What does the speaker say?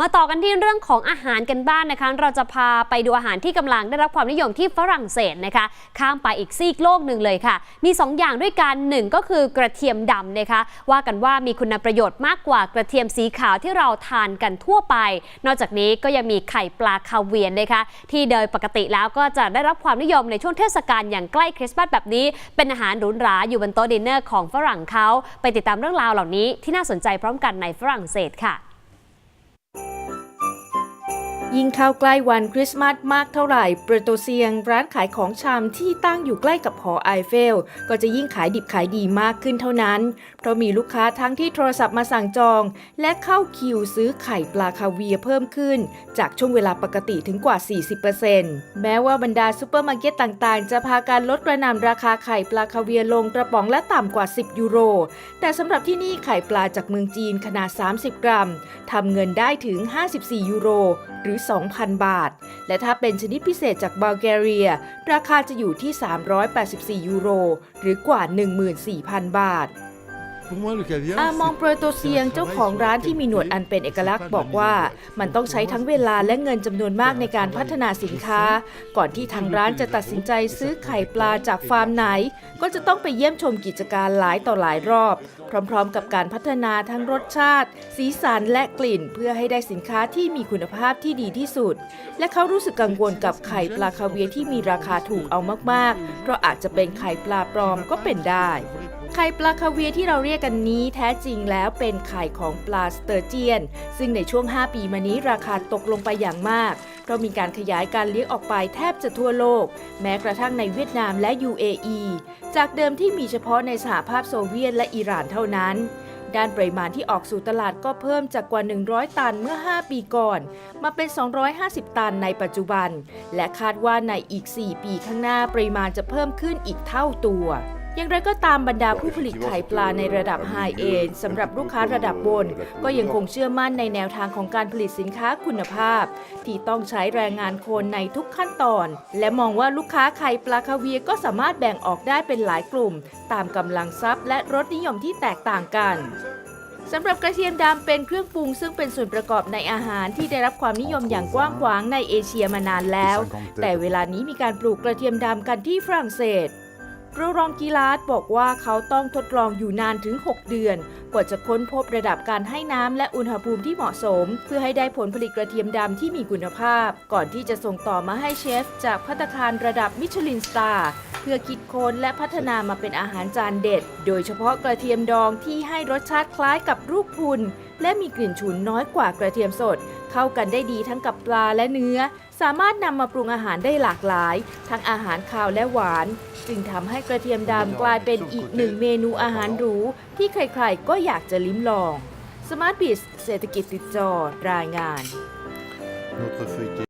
มาต่อกันที่เรื่องของอาหารกันบ้างนะคะ เราจะพาไปดูอาหารที่กำลังได้รับความนิยมที่ฝรั่งเศสนะคะ ข้ามไปอีกซีกโลกหนึ่งเลยค่ะ มี 2 อย่างด้วยกันหนึ่งก็คือกระเทียมดำนะคะ ว่ากันว่ามีคุณประโยชน์มากกว่ากระเทียมสีขาวที่เราทานกันทั่วไป นอกจากนี้ก็ยังมีไข่ปลาคาเวียนนะคะ ที่โดยปกติแล้วก็จะได้รับความนิยมในช่วงเทศกาลอย่างใกล้คริสต์มาสแบบนี้ เป็นอาหารหรูหราอยู่บนโต๊ะดินเนอร์ของฝรั่งเขาไปติดตามเรื่องราวเหล่านี้ที่น่าสนใจพร้อมกันในฝรั่งเศสค่ะ ยิ่งเข้าใกล้วันคริสต์มาสมากเท่าไหร่เปรโตเซียงร้านขายของชำที่ตั้งอยู่ใกล้กับหอไอเฟล ก็จะยิ่งขายดิบขายดีมากขึ้นเท่านั้น เพราะมีลูกค้าทั้งที่โทรศัพท์มาสั่งจอง และเข้าคิวซื้อไข่ปลาคาเวียเพิ่มขึ้น จากช่วงเวลาปกติถึงกว่า 40%แม้ว่าบรรดาซูเปอร์มาร์เก็ตต่างๆ จะพาการลดกระหน่ำราคาไข่ปลาคาเวียลงกระป๋องละต่ำกว่า 10 ยูโร แต่สำหรับที่นี่ไข่ปลาจากเมืองจีนขนาด 30 กรัมทำเงินได้ถึง 54 ยูโร หรือ2,000 บาท และถ้าเป็นชนิดพิเศษจากบัลแกเรีย ราคาจะอยู่ที่ 384 ยูโร หรือกว่า 14,000 บาท อามองโปรโตเซียงเจ้าของร้านที่มีหนวดอันเป็นเอกลักษณ์บอกว่า มันต้องใช้ทั้งเวลาและเงินจำนวนมากในการพัฒนาสินค้า ก่อนที่ทางร้านจะตัดสินใจซื้อไข่ปลาจากฟาร์มไหน ก็จะต้องไปเยี่ยมชมกิจการหลายต่อหลายรอบ พร้อมๆ กับการพัฒนาทั้งรสชาติ สีสันและกลิ่น เพื่อให้ได้สินค้าที่มีคุณภาพที่ดีที่สุด และเขารู้สึกกังวลกับไข่ปลาคาเวียที่มีราคาถูกเอามากๆ เพราะอาจจะเป็นไข่ปลาปลอมก็เป็นได้ ไข่ปลาคาเวียที่เราเรียกกันนี้แท้จริงแล้วเป็นไข่ของปลาสเตอร์เจียน ซึ่งในช่วง 5 ปีมานี้ราคาตกลงไปอย่างมากเพราะมีการขยายการเลี้ยงออกไปแทบจะทั่วโลก แม้กระทั่งในเวียดนามและ UAE จากเดิมที่มีเฉพาะในสหภาพโซเวียตและอิหร่านเท่านั้นด้านปริมาณที่ออกสู่ตลาดก็เพิ่มจากกว่า 100 ตันเมื่อ 5 ปีก่อน มาเป็น 250 ตันในปัจจุบัน และคาดว่าในอีก 4 ปีข้างหน้าปริมาณจะเพิ่มขึ้นอีกเท่าตัว อย่างไรก็ตามบรรดาผู้ผลิตไข่ปลาในระดับไฮเอ็นสำหรับลูกค้าระดับบน ก็ยังคงเชื่อมั่นในแนวทางของการผลิตสินค้าคุณภาพ ที่ต้องใช้แรงงานคนในทุกขั้นตอน และมองว่าลูกค้าไข่ปลาคาเวียก็สามารถแบ่งออกได้เป็นหลายกลุ่ม ตามกำลังทรัพย์ และรสนิยมที่แตกต่างกันสำหรับกระเทียมดำเป็นเครื่องปรุงซึ่งเป็นส่วนประกอบในอาหารที่ได้รับความนิยมอย่างกว้างขวางในเอเชียมานานแล้ว แต่เวลานี้มีการปลูกกระเทียมดำกันที่ฝรั่งเศส รรองกีลาสบอกว่าเขาต้องทดลองอยู่นานถึง 6 เดือน กว่าจะค้นพบระดับการให้น้ำและอุณหภูมิที่เหมาะสม เพื่อให้ได้ผลผลิตกระเทียมดำที่มีคุณภาพ ก่อนที่จะส่งต่อมาให้เชฟ จากพัตตาคารระดับมิชลินสตาร์ พื่อคิดค้นและพัฒนามาเป็นอาหารจานเด็ด โดยเฉพาะกระเทียมดองที่ให้รสชาติคล้ายกับลูกพรุนและมีกลิ่นฉุนน้อยกว่ากระเทียมสด เข้ากันได้ดีทั้งกับปลาและเนื้อ สามารถนำมาปรุงอาหารได้หลากหลาย ทั้งอาหารคาวและหวาน จึงทำให้กระเทียมดำกลายเป็นอีกหนึ่งเมนูอาหารหรูที่ใครๆ ก็อยากจะลิ้มลองสมาร์ทบิสเศรษฐกิจติดจอรายงาน